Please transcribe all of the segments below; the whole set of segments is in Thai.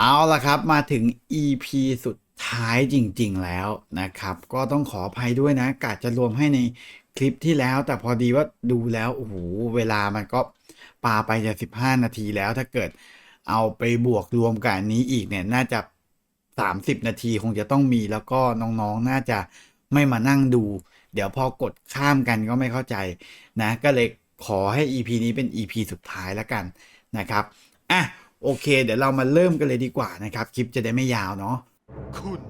เอาละครับมาถึง EP สุดท้ายจริงๆแล้วนะครับ ก็ต้องขออภัยด้วยนะกะจะรวมให้ในคลิปที่แล้ว แต่พอดีว่าดูแล้วโอ้โหเวลามันก็ปาไปจะ15 นาทีแล้วถ้าเกิดเอาไปบวกรวมกับนนี้อีกเนี่ยน่าจะ 30 นาทีคงจะต้องมีแล้วก็น้องๆน่าจะไม่มานั่งดู เดี๋ยวพอกดข้ามกันก็ไม่เข้าใจนะ ก็เลยขอให้ EP นี้เป็น EP สุดท้ายแล้วกันนะครับอะ โอเค เดี๋ยวเรามาเริ่มกันเลยดีกว่านะครับ คลิปจะได้ไม่ยาวเนาะคุณ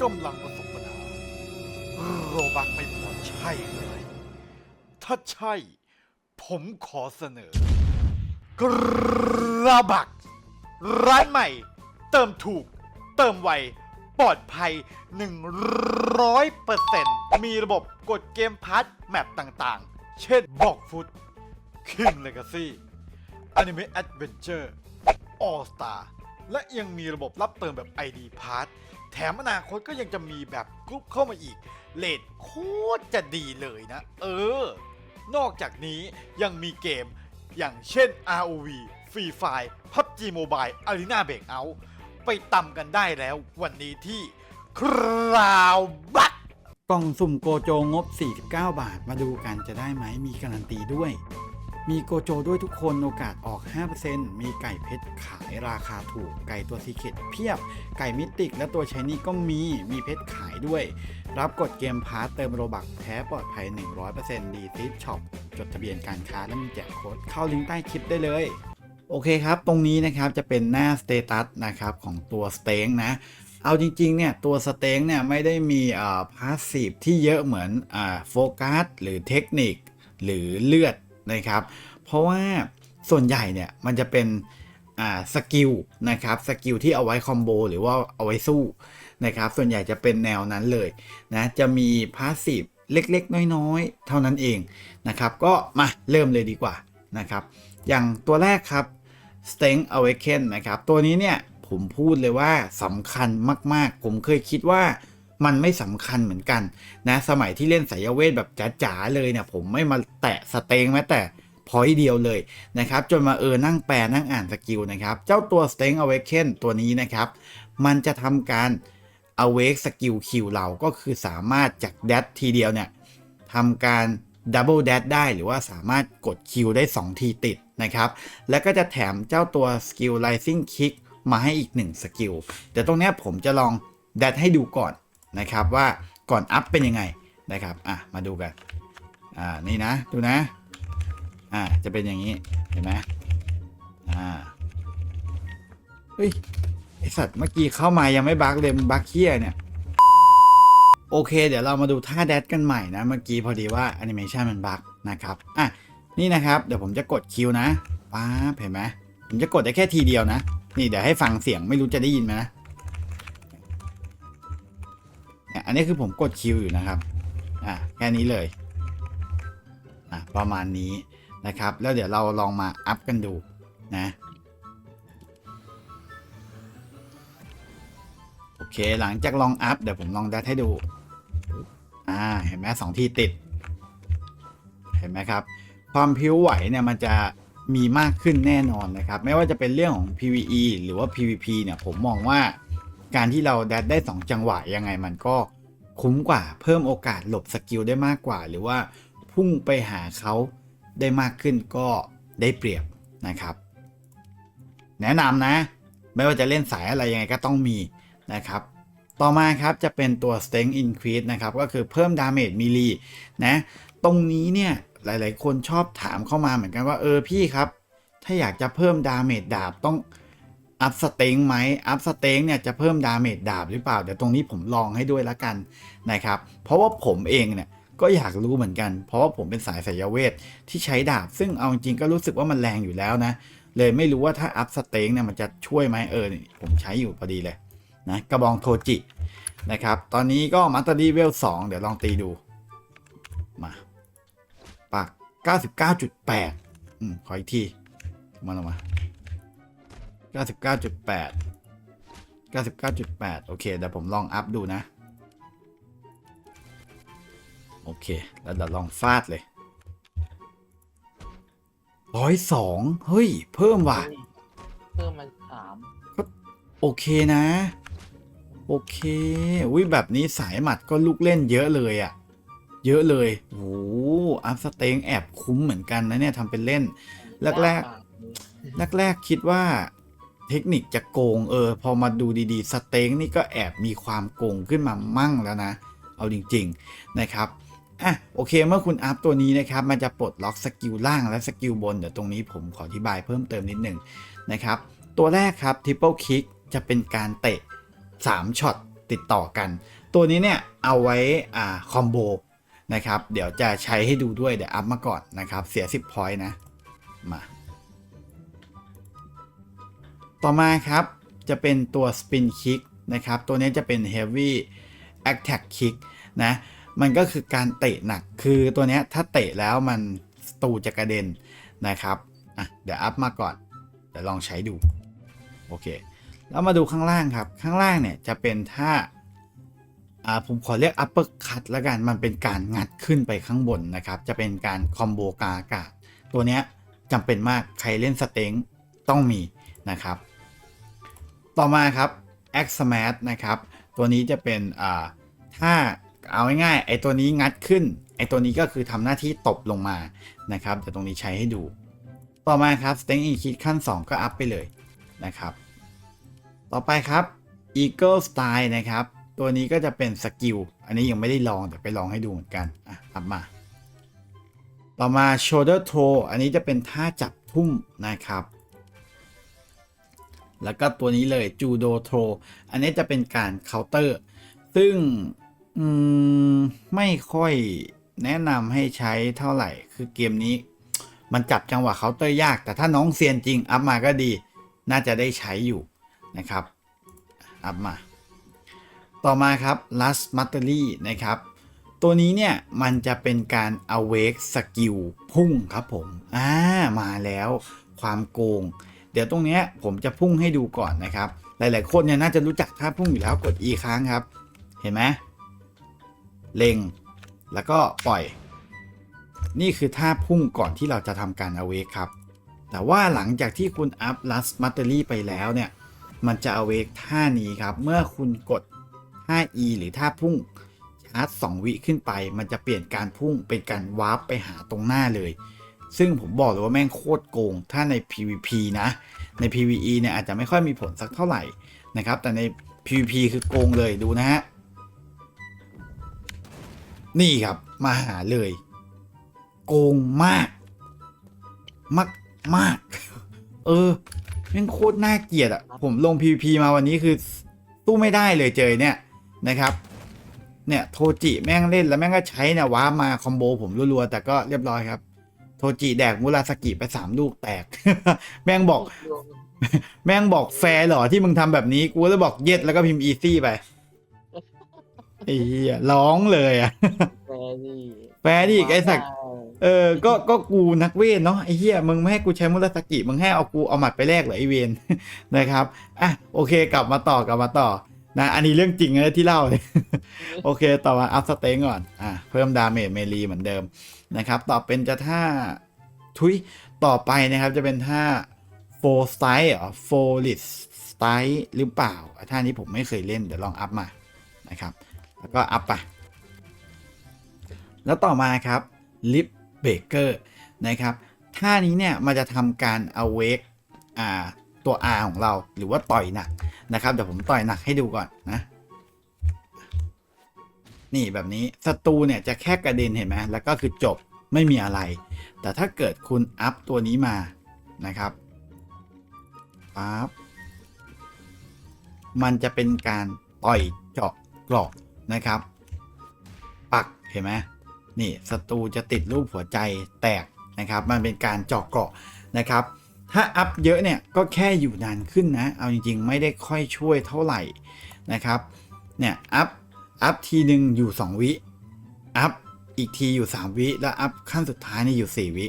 กำลังประสบปัญหาโรบักไม่พอใช่ไหมถ้าใช่ ผมขอเสนอกระบัก ร้านใหม่ เติมถูก เติมไวปลอดภัย 100%มีระบบกดเกมพาร์ทแมปต่างๆ เช่นบอกฟุต King Legacy Anime Adventure All Star และยังมีระบบรับเติมแบบ ID Pass แถมอนาคตก็ยังจะมีแบบกรุ๊ปเข้ามาอีก เลทโคตรจะดีเลยนะ เออ นอกจากนี้ยังมีเกมอย่างเช่น ROV Free Fire PUBG Mobile Arena Breakout ไปตำกันได้แล้ววันนี้ที่คราวบักกล่องสุ่มโกโจงบ 49 บาทมาดูกันจะได้ไหมมีการันตีด้วย มีโกโจด้วยทุกคนโอกาสออก 5%มีไก่เพชรขายราคาถูก ไก่ตัวซีเคตเพียบ ไก่มิติกและตัวชายนี่ก็มี มีเพชรขายด้วย รับกดเกมพาร์ตเติมโรบักแท้ปลอดภัย 100%ดีซิช็อปจดทะเบียนการค้าและมีแจกโค้ดเข้าลิงก์ใต้คลิปได้เลยโอเคครับ ตรงนี้นะครับจะเป็นหน้าสเตตัสนะครับของตัวสเต็งนะ เอาจริงๆเนี่ยตัวสเต็งเนี่ยไม่ได้มีอ่าพาสซีฟที่เยอะเหมือนอ่าโฟกัสหรือเทคนิค หรือเลือด นะครับ เพราะว่าส่วนใหญ่เนี่ยมันจะเป็นอ่าสกิลนะครับสกิลที่เอาไว้คอมโบหรือว่าเอาไว้สู้นะครับส่วนใหญ่จะเป็นแนวนั้นเลยนะจะมีพาสซีฟเล็กๆ น้อยๆ เท่านั้นเองนะครับ ก็มาเริ่มเลยดีกว่านะครับ อย่างตัวแรกครับ s t e n g Awaken นะครับ ตัวนี้เนี่ยผมพูดเลยว่าสำคัญมากๆ ผมเคยคิดว่า มันไม่สำคัญเหมือนกันนะสมัยที่เล่นสายเวทแบบจ๋าๆเลยเนี่ยผมไม่มาแตะสเตงแม้แต่พอยเดียวเลยนะครับจนมาเออนั่งแปลนั่งอ่านสกิลนะครับ เจ้าตัว s t e n g Awaken ตัวนี้นะครับ มันจะทำการ awake สกิลคิวเราก็คือสามารถจากแดดทีเดียวเนี่ยทำการดับเบิลแดดได้หรือว่าสามารถกดคิวได้ 2 ทีติดนะครับ แล้วก็จะแถมเจ้าตัวสกิล Rising Kick มาให้อีก 1 สกิลเดี๋ยวตรงนี้ผมจะลองแดดให้ดูก่อน นะครับว่าก่อนอัพเป็นยังไงนะครับอะมาดูกันอ่านี่นะดูนะอ่าจะเป็นอย่างนี้เห็นไหมอ่าเฮ้ยไอสัตว์เมื่อกี้เข้ามายังไม่บักเลยบักเคียเนี่ยโอเค เดี๋ยวเรามาดูท่าแดดกันใหม่นะ เมื่อกี้พอดีว่าแอนิเมชันมันบักนะครับอะนี่นะครับเดี๋ยวผมจะกดคิวนะป๊าเห็นไหมผมจะกดได้แค่ทีเดียวนะ นี่เดี๋ยวให้ฟังเสียงไม่รู้จะได้ยินไหมนะ อันนี้คือผมกดคิวอยู่นะครับ อะแค่นี้เลย อะประมาณนี้นะครับ แล้วเดี๋ยวเราลองมาอัพกันดูนะโอเคหลังจากลองอัพเดี๋ยวผมลองดัดให้ดู อ่าเห็นไหมสองที่ติด เห็นไหมครับ ความพิ้วไหวเนี่ยมันจะมีมากขึ้นแน่นอนนะครับ ไม่ว่าจะเป็นเรื่องของ PVE หรือว่า PVP เนี่ยผมมองว่าการที่เราดัดได้ 2 จังหวะยังไงมันก็ คุ้มกว่าเพิ่มโอกาสหลบสกิลได้มากกว่า หรือว่าพุ่งไปหาเขาได้มากขึ้นก็ได้เปรียบนะครับ แนะนำนะ ไม่ว่าจะเล่นสายอะไรยังไงก็ต้องมีนะครับ ต่อมาครับจะเป็นตัว strength increase นะครับ ก็คือเพิ่ม damage melee นะ ตรงนี้เนี่ยหลาย ๆ คนชอบถามเข้ามาเหมือนกันว่าเออพี่ครับ ถ้าอยากจะเพิ่ม damage ดาบต้อง อัพสเต็งไหมอัพสเต็งเนี่ยจะเพิ่ม damage ดาบหรือเปล่า เดี๋ยวตรงนี้ผมลองให้ด้วยละกันนะครับ เพราะว่าผมเองเนี่ยก็อยากรู้เหมือนกัน เพราะว่าผมเป็นสายสายเวทที่ใช้ดาบ ซึ่งเอาจริงก็รู้สึกว่ามันแรงอยู่แล้วนะ เลยไม่รู้ว่าถ้าอัพสเต็งเนี่ยมันจะช่วยไหมเออ ผมใช้อยู่พอดีเลยนะกระบองโทจินะครับ ตอนนี้ก็มาสเตอร์ดีเวล2เดี๋ยวลองตีดู มาปัก 99.8 อืม ขออีกที มาลงมา 99.8 99.8 โอเคเดี๋ยวผมลองอัพดูนะ โอเค แล้วเดี๋ยวลองฟาดเลยร้อยสองเฮ้ย เพิ่มว่ะ เพิ่มมาสามโอเคนะ โอเคอุ้ยแบบนี้สายหมัดก็ลูกเล่นเยอะเลยอะ่ะ เยอะเลยโอ้โหอัพสเต็งแอบคุ้มเหมือนกันนะเนี่ยทำเป็นเล่น แรกๆแรกๆคิดว่า เทคนิคจะโกงเออ พอมาดูดีๆ สเต็งนี่ก็แอบมีความโกงขึ้นมามั่งแล้วนะ เอาจริงๆนะครับอะโอเคเมื่อคุณอัพตัวนี้นะครับ มันจะปลดล็อกสกิลล่างและสกิลบน เดี๋ยวตรงนี้ผมขออธิบายเพิ่มเติมนิดนึงนะครับ ตัวแรกครับ Triple Kick จะเป็นการเตะ 3ช็อตติดต่อกัน ตัวนี้เนี่ยเอาไว้อ่าคอมโบนะครับ เดี๋ยวจะใช้ให้ดูด้วยเดี๋ยวอัพมาก่อนนะครับ เสีย 10พอยต์นะ มา ต่อมาครับ จะเป็นตัว Spin Kick นะครับ ตัวนี้จะเป็น Heavy Attack Kick นะ มันก็คือการเตะหนัก คือตัวนี้ถ้าเตะแล้วมันสตูจะกระเด็นนะครับอะเดี๋ยวอัพมาก่อน เดี๋ยวลองใช้ดู โอเค แล้วมาดูข้างล่างครับ ข้างล่างเนี่ยจะเป็นท่า่าผมขอเรียก upper cut แล้วกัน มันเป็นการงัดขึ้นไปข้างบนนะครับ จะเป็นการคอมโบกาอากาศ ตัวนี้จำเป็นมาก ใครเล่นสเต็งต้องมีนะครับ ต่อมาครับ X Smash นะครับ ตัวนี้จะเป็นถ้าเอาง่ายๆไอตัวนี้งัดขึ้น ไอตัวนี้ก็คือทำหน้าที่ตบลงมานะครับเดี๋ยวตรงนี้ใช้ให้ดู ต่อมาครับ Sting in Kit ขั้น 2 ก็อัพไปเลยนะครับ ต่อไปครับ Eagle Style นะครับ ตัวนี้ก็จะเป็นสกิล อันนี้ยังไม่ได้ลองแต่ไปลองให้ดูเหมือนกันอะอัพมาต่อมา Shoulder Throw อันนี้จะเป็นท่าจับทุ่มนะครับ แล้วก็ตัวนี้เลย Judo Throw อันนี้จะเป็นการเคาน์เตอร์ ซึ่งมไม่ค่อยแนะนำให้ใช้เท่าไหร่ คือเกมนี้ มันจับจังหวะเคาน์เตอร์ยาก แต่ถ้าน้องเซียนจริง อัพมาก็ดี น่าจะได้ใช้อยู่นะครับ อัพมา ต่อมาครับ last mastery นะครับ ตัวนี้เนี่ย มันจะเป็นการ awake skill พุ่งครับผม อ่า มาแล้ว ความโกง ดี๋ยวตรงนี้ผมจะพุ่งให้ดูก่อนนะครับ หลาย ๆ คนเนี่ยน่าจะรู้จักท่าพุ่งอยู่แล้วกด e ค้างครับ เห็นไหมเล็ง แล้วก็ปล่อย นี่คือท่าพุ่งก่อนที่เราจะทำการ awake ครับ แต่ว่าหลังจากที่คุณอัพ last mastery ไปแล้วเนี่ย มันจะ awake ท่านี้ครับ เมื่อคุณกดท่า e หรือท่าพุ่งชาร์จ2วิขึ้นไป มันจะเปลี่ยนการพุ่งเป็นการวาร์ปไปหาตรงหน้าเลย ซึ่งผมบอกเลยว่าแม่งโคตรโกง ถ้าใน PVP นะ ใน PVE เนี่ยอาจจะไม่ค่อยมีผลสักเท่าไหร่นะครับ แต่ใน PVP คือโกงเลยดูนะฮะ นี่ครับมาหาเลย โกงมาก มากมาก เออแม่งโคตรน่าเกลียดอะ่ะผมลง PVP มาวันนี้คือตู้ไม่ได้เลยเจอเนี่ยนะครับเนี่ยโทจิแม่งเล่นแล้วแม่งก็ใช้เนี่ยว้าร์มาคอมโบผมรัวๆแต่ก็เรียบร้อยครับ โทจิแดกมุราสกิไปสามลูกแตก แม่งบอก แม่งบอกแฟร์เหรอที่มึงทำแบบนี้ กูเลยบอกเย็ดแล้วก็พิมพ์อีซี่ไปไอ้เหี้ยร้องเลยอะ แฟรี่แฟร์ดิไอ้สัก เออ ก็ ก็กูนักเวทเนาะไอ้เหี้ย มึงไม่ให้กูใช้มุราสกิ มึงให้เอากูเอาหมัดไปแลกเหรอไอเวน นะครับ อะ โอเค กลับมาต่อ กลับมาต่อ นะอันนี้เรื่องจริงนะที่เล่า โอเค ต่อมาอัพสเต็งก่อน อะ เพิ่มดาเมจเมลีเหมือนเดิมนะครับ ต่อเป็นจะท่าทุยต่อไปนะครับจะเป็นท่าโฟสไตล์เหรอโฟลิสสไตล์หรือเปล่า ท่านี้ผมไม่เคยเล่น เดี๋ยวลองอัพมานะครับ แล้วก็อัพไป แล้วต่อมาครับลิฟเบเกอร์นะครับท่านี้เนี่ยมันจะทำการ awake อ่า ตัว R ของเราหรือว่าต่อยหนักนะครับเดี๋ยวผมต่อยหนักให้ดูก่อนนะนี่แบบนี้ศัตรูเนี่ยจะแค่กระเด็นเห็นไหมแล้วก็คือจบไม่มีอะไร แต่ถ้าเกิดคุณอัพตัวนี้มานะครับปั๊บมันจะเป็นการต่อยเจาะกรอกนะครับ ปักเห็นไหมนี่ศัตรูจะติดรูปหัวใจแตกนะครับ มันเป็นการเจาะเกราะนะครับ ถ้าอัพเยอะเนี่ยก็แค่อยู่นานขึ้นนะ เอาจริงๆ ไม่ได้ค่อยช่วยเท่าไหร่นะครับ เนี่ยอัพอัพทีหนึ่งอยู่ 2 วิอัพอีกทีอยู่ 3 วิ แล้วอัพขั้นสุดท้ายนี่อยู่ 4 วิ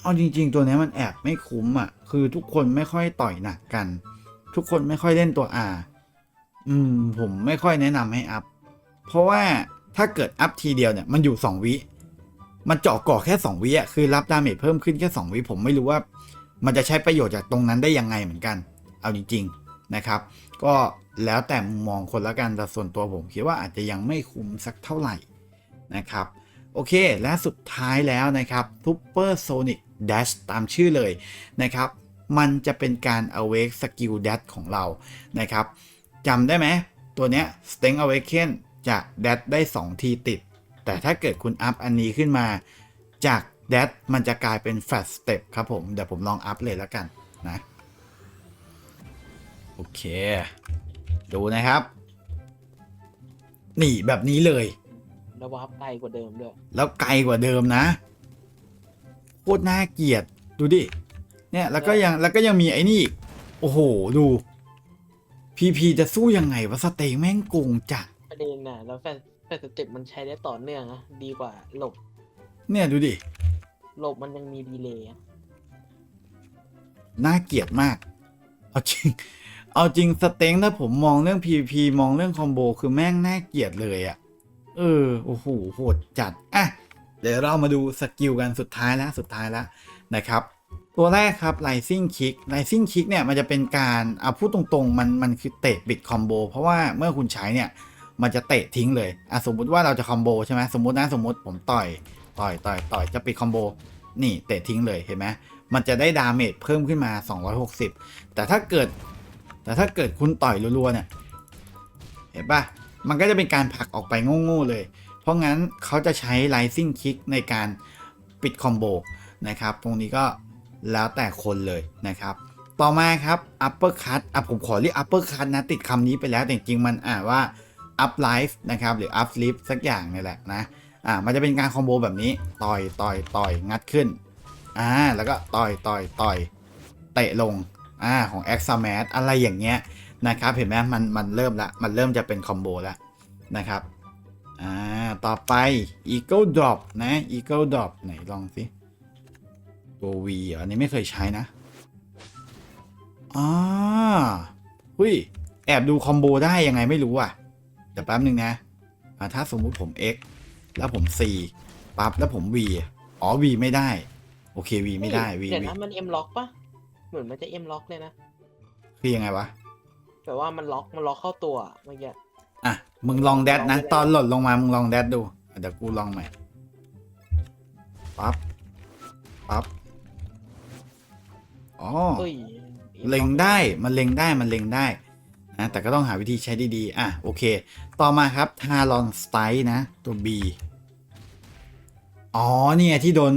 เอาจริง ๆ ตัวนี้มันแอบไม่คุ้มอะ คือทุกคนไม่ค่อยต่อยหนักกัน ทุกคนไม่ค่อยเล่นตัว R อืมผมไม่ค่อยแนะนำให้อัพ เพราะว่าถ้าเกิดอัพทีเดียวเนี่ยมันอยู่ 2 วิ มันเจาะก่อแค่ 2 วิอะคือรับดาเมจเพิ่มขึ้นแค่ 2 วิ ผมไม่รู้ว่า มันจะใช้ประโยชน์จากตรงนั้นได้ยังไงเหมือนกัน เอาจริงๆนะครับ ก็แล้วแต่มุมมองคนละกันแต่ส่วนตัวผมคิดว่าอาจจะยังไม่คุ้มสักเท่าไหร่นะครับโอเค และสุดท้ายแล้วนะครับ Super Sonic Dash ตามชื่อเลยนะครับ มันจะเป็นการ awake skill dash ของเรานะครับจำได้ไหม ตัวเนี้ย Strength Awaken จะ dash ได้ 2 ทีติด แต่ถ้าเกิดคุณอัพอันนี้ขึ้นมา จาก dash มันจะกลายเป็น fast step ครับผม เดี๋ยวผมลองอัพเลยแล้วกันนะ โอเค ดูนะครับ นี่แบบนี้เลย แล้ววาร์ปไกลกว่าเดิมด้วย แล้วไกลกว่าเดิมนะโคตรน่าเกลียดดูดิ เนี่ยแล้วก็ยังแล้วก็ยังมีไอ้นี่อีกโอ้โหดูพีพีจะสู้ยังไงวะสเต็งแม่งโกงจัดประเด็นน่ะแล้วแฟนแฟนสเต็ปมันใช้ได้ต่อเนื่องอะดีกว่าหลบเนี่ยดูดิ หลบมันยังมีดีเลย์อะน่าเกลียดมาก เอาจริง เอาจริงสเต็งถ้าผมมองเรื่อง PVP มองเรื่องคอมโบคือแม่งน่าเกลียดเลยอะ่ะ เออ โอ้โห โหดจัด อะ เดี๋ยวเรามาดูสกิลกันสุดท้ายแล้วสุดท้ายแล้วนะครับ ตัวแรกครับ Rising Kick Rising Kick เนี่ยมันจะเป็นการเอาพูดตรงๆ มันมันคือเตะบิดคอมโบเพราะว่าเมื่อคุณใช้เนี่ย มันจะเตะทิ้งเลย อะสมมุติว่าเราจะคอมโบใช่ไหมสมมตินะสมมติผมต่อย ต่อยต่อยต่อยจะปิดคอมโบนี่เตะทิ้งเลยเห็นไหมมันจะได้ดาเมจเพิ่มขึ้นมา 260 แต่ถ้าเกิด แต่ถ้าเกิดคุณต่อยรัวๆเนี่ยเห็นปะมันก็จะเป็นการผลักออกไปโง่ๆเลย เพราะงั้นเขาจะใช้ Rising Kick ในการปิดคอมโบนะครับ ตรงนี้ก็แล้วแต่คนเลยนะครับ ต่อมาครับ Upper Cut อะผมขอเรียก Upper Cut นะ ติดคำนี้ไปแล้วแต่จริงๆมันอ่านว่า Up Life นะครับ หรือ Up Lift สักอย่างนี่แหละนะ อ่ามันจะเป็นการคอมโบแบบนี้ต่อยต่อยต่อยงัดขึ้นอ่าแล้วก็ต่อยต่อยต่อยเตะลงอ่าของ X m a t อะไรอย่างเงี้ยนะครับเห็นไหมมันมันเริ่มละมันเริ่มจะเป็นคอมโบแล้วนะครับอ่าต่อไป Eagle Drop นะ Eagle Drop ไหนลองสิตัว V อันนี้ไม่เคยใช้นะอ่าหุ้ยแอบดูคอมโบได้ยังไงไม่รู้อะเดี๋ยวแป๊บนึงนะอ่าถ้าสมมุติผม X แล้วผม C ปั๊บแล้วผม V อ๋อ V ไม่ได้ โอเค V ไม่ได้ V เดี๋ยว V นะมันเอ็มล็อกปะเหมือนมันจะเอ็มล็อกเลยนะคือยังไงวะแบบว่ามันล็อกมันล็อกเข้าตัวเมื่อกี้อะมึงลองแดดนะลองไม่ได้ตอนหล่นลงมามึงลองแดดดูอะเดี๋ยวกูลองใหม่ปั๊บปั๊บอ๋อเฮ้ยเล็งได้มันเล็งได้มันเล็งได้ นะแต่ก็ต้องหาวิธีใช้ดีๆ อะ โอเค ต่อมาครับทารอนสไตนะ ตัว B อ๋อเนี่ยที่โดน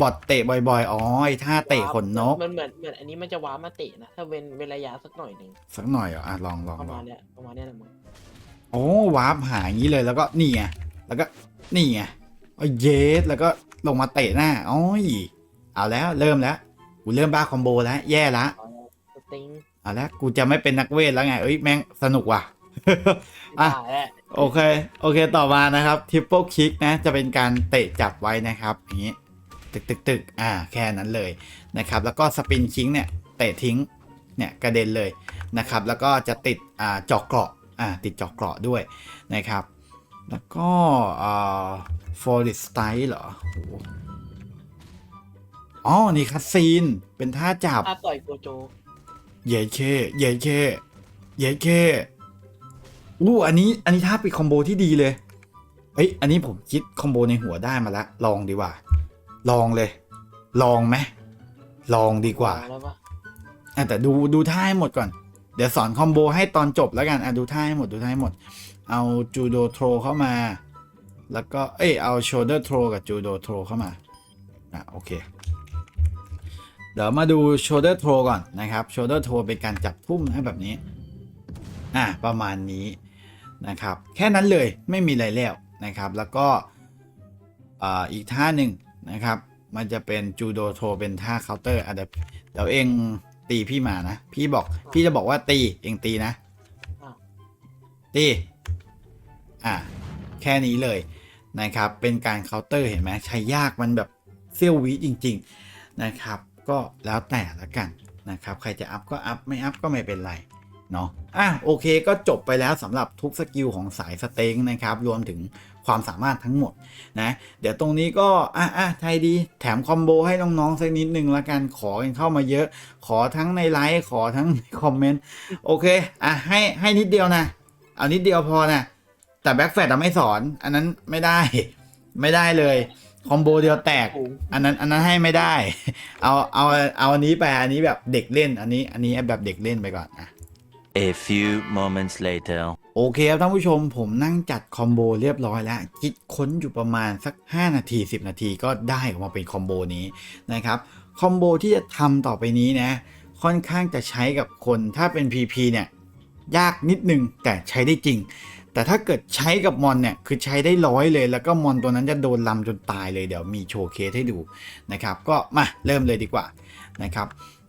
บอดเตะบ่อยๆ อ๋อไอ้ท่าเตะขนนก มันเหมือนเหมือนอันนี้มันจะว้าร์ปมาเตะนะ ถ้าเว้นเว้นระยะสักหน่อยหนึ่งสักหน่อยเหรออะลองลองประลอมางณเนี้ยประมาณเนี้ยแหละมึงโอ้วาร์ปหาอย่างนี้เลยแล้วก็นี่ไงแล้วก็นี่ไงเอาเยสแล้วก็ลงมาเตะหน้าอ๋อยเอาแล้วเริ่มแล้วกูเริ่มบ้าคอมโบแล้วแย่ละสติง เอาแล้วกูจะไม่เป็นนักเวทแล้วไง เอ้ยแม่งสนุกว่ะอะได้แหละโอเค โอเคต่อมานะครับทิปเปิลคิกนะ จะเป็นการเตะจับไว้นะครับอย่างนี้ตึกตึกตึกอ่าแค่นั้นเลยนะครับ แล้วก็สปินคิงเนี่ยเตะทิ้งเนี่ยกระเด็นเลยนะครับ แล้วก็จะติดอ่าเจอกเกราะอ่าติดเจอกเกราะด้วยนะครับ แล้วก็อ่าฟอร์ดิสไตเหรอโหอ๋อ นี่คัสซีน เป็นท่าจับถ้าต่อยโกโจ เย่เคเย่เคเย่เคอู้อันนี้อันนี้ถ้าเป็นคอมโบที่ดีเลยเฮ้ยอันนี้ผมคิดคอมโบในหัวได้มาแล้วลองดีกว่า ลองเลย ลองไหมลองดีกว่าแล้วปะอะแต่ดูดูท่าให้หมดก่อน เดี๋ยวสอนคอมโบให้ตอนจบแล้วกันอะดูท่าให้หมดดูท่าให้หมด เอาจูโดโทรเข้ามา แล้วก็เอ้ยเอาโชเดอร์โทรกับจูโดโทรเข้ามาอะโอเค เดี๋ยวมาดู shoulder throw ก่อนนะครับ shoulder throw เป็นการจับทุ่มนะแบบนี้ อะประมาณนี้นะครับ แค่นั้นเลยไม่มีอะไรแล้วนะครับ แล้วก็อ่าอีกท่าหนึ่งนะครับ มันจะเป็น judo throw เป็นท่า counter อะเดี๋ยวเดี๋ยวเองตีพี่มานะ พี่บอกพี่จะบอกว่าตีเองตีนะ ตี อะแค่นี้เลยนะครับ เป็นการ counter เห็นไหมใช้ยากมันแบบเซี่ยววิจริง ๆนะครับ ก็แล้วแต่ละกันนะครับใครจะอัพก็อัพไม่อัพก็ไม่เป็นไรเนาะอะโอเคก็จบไปแล้วสำหรับทุกสกิลของสายสเต็งนะครับรวมถึงความสามารถทั้งหมดนะเดี๋ยวตรงนี้ก็อะอะไทยดีแถมคอมโบให้น้องๆสักนิดนึงละกันขอกันเข้ามาเยอะ ขอทั้งในไลฟ์ขอทั้งในคอมเมนต์โอเคอะให้ให้นิดเดียวนะ เอานิดเดียวพอนะแต่แบ็กแฟดไม่สอนอันนั้นไม่ได้ไม่ได้เลย คอมโบเดียวแตกโอ้โหอันนั้นอันนั้นให้ไม่ได้ เอาเอาเอาอันนี้ไปอันนี้แบบเด็กเล่น อันนี้อันนี้แบบเด็กเล่นไปก่อนนะ A few moments later. โอเคครับท่านผู้ชมผมนั่งจัดคอมโบเรียบร้อยแล้ว คิดค้นอยู่ประมาณสัก 5 นาที 10 นาทีก็ได้ออกมาเป็นคอมโบนี้นะครับ คอมโบที่จะทำต่อไปนี้นะ ค่อนข้างจะใช้กับคนถ้าเป็น PP เนี่ย ยากนิดนึงแต่ใช้ได้จริง แต่ถ้าเกิดใช้กับมอนเนี่ยคือใช้ได้ร้อยเลย แล้วก็มอนตัวนั้นจะโดนลำจนตายเลยเดี๋ยวมีโชว์เคสให้ดูนะครับก็มาเริ่มเลยดีกว่านะครับ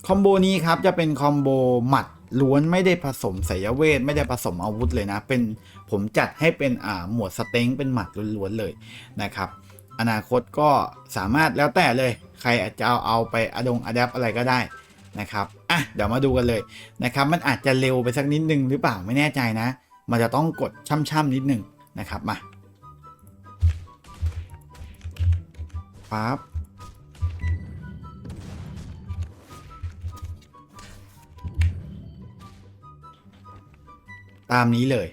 คอมโบนี้ครับจะเป็นคอมโบหมัดล้วนไม่ได้ผสมไสยเวท ไม่ได้ผสมอาวุธเลยนะ เป็นผมจัดให้เป็นอ่าหมวดสเต็งเป็นหมัดล้วนๆเลยนะครับอนาคตก็สามารถแล้วแต่เลย ใครอาจจะเอาเอาไปอดงอ d ด p อะไรก็ได้นะครับอะเดี๋ยวมาดูกันเลยนะครับมันอาจจะเร็วไปสักนิดนึงหรือเปล่าไม่แน่ใจนะ มันจะต้องกดช่ำๆนิดนึงนะครับมาปั๊บตามนี้เลย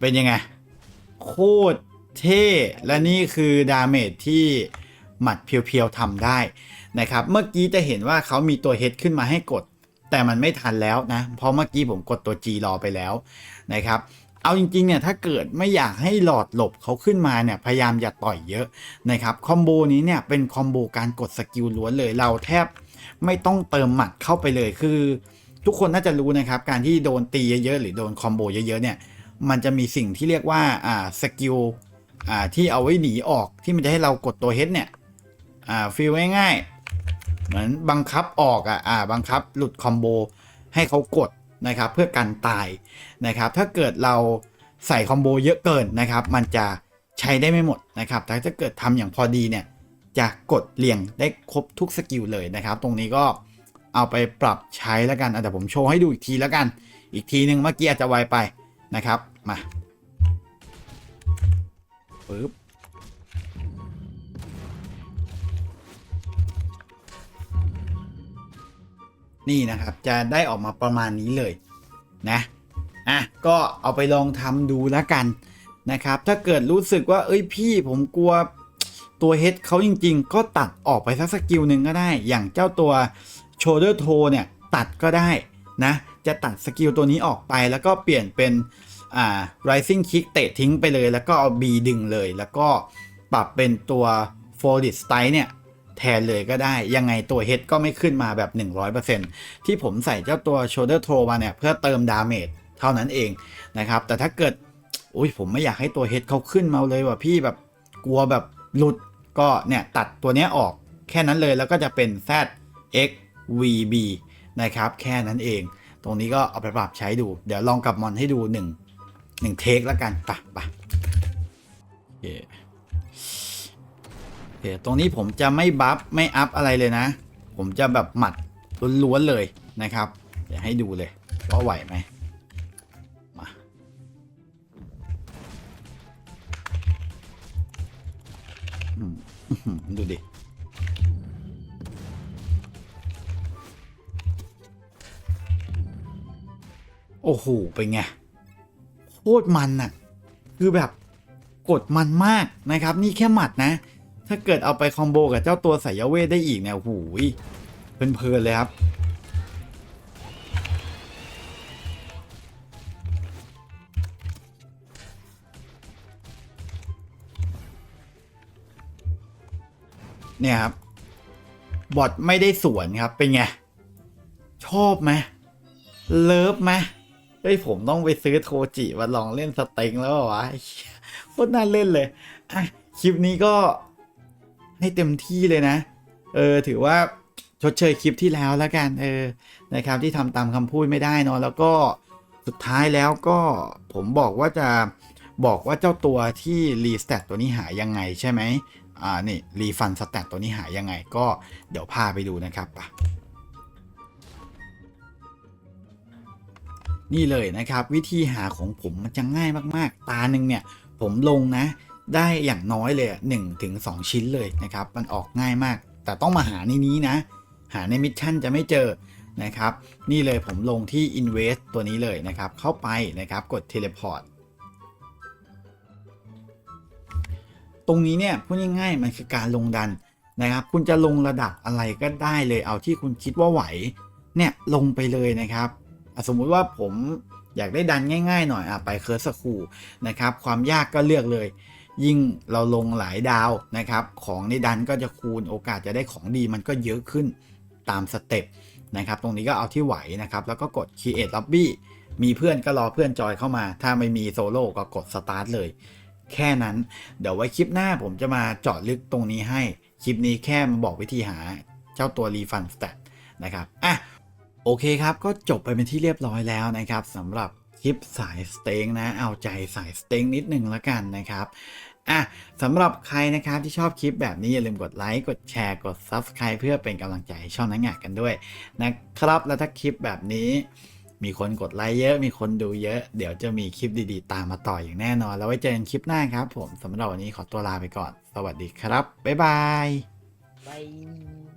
เป็นยังไง โคตรเท่ และนี่คือดาเมจที่หมัดเพียวๆทำได้นะครับ เมื่อกี้จะเห็นว่าเขามีตัว H ขึ้นมาให้กด แต่มันไม่ทันแล้วนะเพราะเมื่อกี้ผมกดตัว G รอไปแล้วนะครับเอาจริงๆเนี่ยถ้าเกิดไม่อยากให้หลอดหลบเขาขึ้นมาเนี่ยพยายามอย่าต่อยเยอะนะครับคอมโบนี้เนี่ยเป็นคอมโบการกดสกิลล้วนเลยเราแทบไม่ต้องเติมหมัดเข้าไปเลยคือ ทุกคนน่าจะรู้นะครับการที่โดนตีเยอะๆหรือโดนคอมโบเยอะๆเนี่ยมันจะมีสิ่งที่เรียกว่าอ่าสกิลอ่าที่เอาไว้หนีออกที่มันจะให้เรากดตัวเฮดเนี่ยอ่าฟีลง่ายๆ เหมือนบังคับออกอะอ่าบังคับหลุดคอมโบให้เขากดนะครับเพื่อกันตายนะครับถ้าเกิดเราใส่คอมโบเยอะเกินนะครับมันจะใช้ได้ไม่หมดนะครับแต่ถ้าเกิดทำอย่างพอดีเนี่ยจะกดเรียงได้ครบทุกสกิลเลยนะครับ ตรงนี้ก็เอาไปปรับใช้แล้วกันแต่ผมโชว์ให้ดูอีกทีแล้วกัน อีกทีหนึ่งเมื่อกี้อาจจะไวไปนะครับมาปึ๊บ นี่นะครับ จะได้ออกมาประมาณนี้เลยนะอะก็เอาไปลองทำดูแล้วกันนะครับ ถ้าเกิดรู้สึกว่าเอ้ยพี่ผมกลัวตัวเฮดเขาจริง ๆ ก็ตัดออกไปสักสกิลหนึ่งก็ได้ อย่างเจ้าตัว shoulder toe เนี่ยตัดก็ได้นะ จะตัดสกิลตัวนี้ออกไปแล้วก็เปลี่ยนเป็นอ่า rising kick เตะทิ้งไปเลย แล้วก็เอา B ดึงเลย แล้วก็ปรับเป็นตัว forward style เนี่ย แทนเลยก็ได้ ยังไงตัวเฮดก็ไม่ขึ้นมาแบบ 100%ที่ผมใส่เจ้าตัว shoulder toe มาเนี่ย เพื่อเติมดาเมจเท่านั้นเองนะครับ แต่ถ้าเกิดอุ้ยผมไม่อยากให้ตัวเฮดเขาขึ้นมาเลยว่ะพี่แบบกลัวแบบหลุดก็เนี่ยตัดตัวเนี้ยออกแค่นั้นเลยแล้วก็จะเป็น z x v b นะครับแค่นั้นเอง ตรงนี้ก็เอาไปปรับใช้ดู เดี๋ยวลองกับมอนให้ดู1 1เทคแล้วกันไปไปโอ เคโอเคตรงนี้ผมจะไม่บัฟไม่อัพอะไรเลยนะ ผมจะแบบหมัดล้วนๆเลยนะครับเดี๋ยวให้ดูเลยว่าไหวไหมมาดูดิโอ้โหเป็นไงโคตรมันน่ะคือแบบกดมันมากนะครับ นี่แค่หมัดนะ ถ้าเกิดเอาไปคอมโบกับเจ้าตัวสายเวทได้อีกเนี่ยโอ้โหยเพลินๆเลยครับ เนี่ยครับ บอทไม่ได้สวนครับ เป็นไง ชอบไหมเลิฟไหมเฮ้ยผมต้องไปซื้อโทจิมาลองเล่นสเต็งแล้ววะโคตรน่าเล่นเลยอะคลิปนี้ก็ ให้เต็มที่เลยนะ เออ ถือว่าชดเชยคลิปที่แล้วแล้วกัน เออ นะครับ ที่ทำตามคำพูดไม่ได้นาะ แล้วก็สุดท้ายแล้วก็ผมบอกว่าจะบอกว่าเจ้าตัวที่รีสแตตตัวนี้หายยังไงใช่ไหมอ่า นี่รีฟันสแตตตัวนี้หายยังไง ก็เดี๋ยวพาไปดูนะครับปะนี่เลยนะครับ วิธีหาของผมมันจะง่ายมากๆ ตาหนึ่งเนี่ย ผมลงนะ ได้อย่างน้อยเลยหนึ่งถึงสองชิ้นเลยนะครับ มันออกง่ายมาก แต่ต้องมาหาในนี้นะ หาในมิชชั่นจะไม่เจอนะครับ นี่เลยผมลงที่ invest ตัวนี้เลยนะครับ เข้าไปนะครับกด teleport ตรงนี้เนี่ยพูดง่ายๆมันคือการลงดันนะครับ คุณจะลงระดับอะไรก็ได้เลยเอาที่คุณคิดว่าไหวเนี่ยลงไปเลยนะครับสมมุติว่าผมอยากได้ดันง่าย ๆ หน่อยอะไปเคิร์สคูนะครับความยากก็เลือกเลย ยิ่งเราลงหลายดาวนะครับ ของในดันก็จะคูณโอกาสจะได้ของดีมันก็เยอะขึ้นตามสเต็ปนะครับ ตรงนี้ก็เอาที่ไหวนะครับ แล้วก็กด create lobby มีเพื่อนก็รอเพื่อนจอยเข้ามา ถ้าไม่มีโซโล่ก็กด start เลย แค่นั้น เดี๋ยวไว้คลิปหน้าผมจะมาเจาะลึกตรงนี้ให้ คลิปนี้แค่มาบอกวิธีหาเจ้าตัว refund stat นะครับ อะ โอเคครับ ก็จบไปเป็นที่เรียบร้อยแล้วนะครับสำหรับคลิปสายสเต็งนะ เอาใจสายสเต็งนิดนึงละกันนะครับ อะสำหรับใครนะครับที่ชอบคลิปแบบนี้อย่าลืมกดไลค์กดแชร์กด Subscribe เพื่อเป็นกำลังใจให้ช่องนักงานกันด้วยนะครับแล้วถ้าคลิปแบบนี้มีคนกดไลค์เยอะ มีคนดูเยอะ เดี๋ยวจะมีคลิปดีๆ ตามมาต่ออย่างแน่นอน แล้วไว้เจอกันคลิปหน้าครับผม สำหรับวันนี้ขอตัวลาไปก่อน สวัสดีครับ บ๊ายบายบาย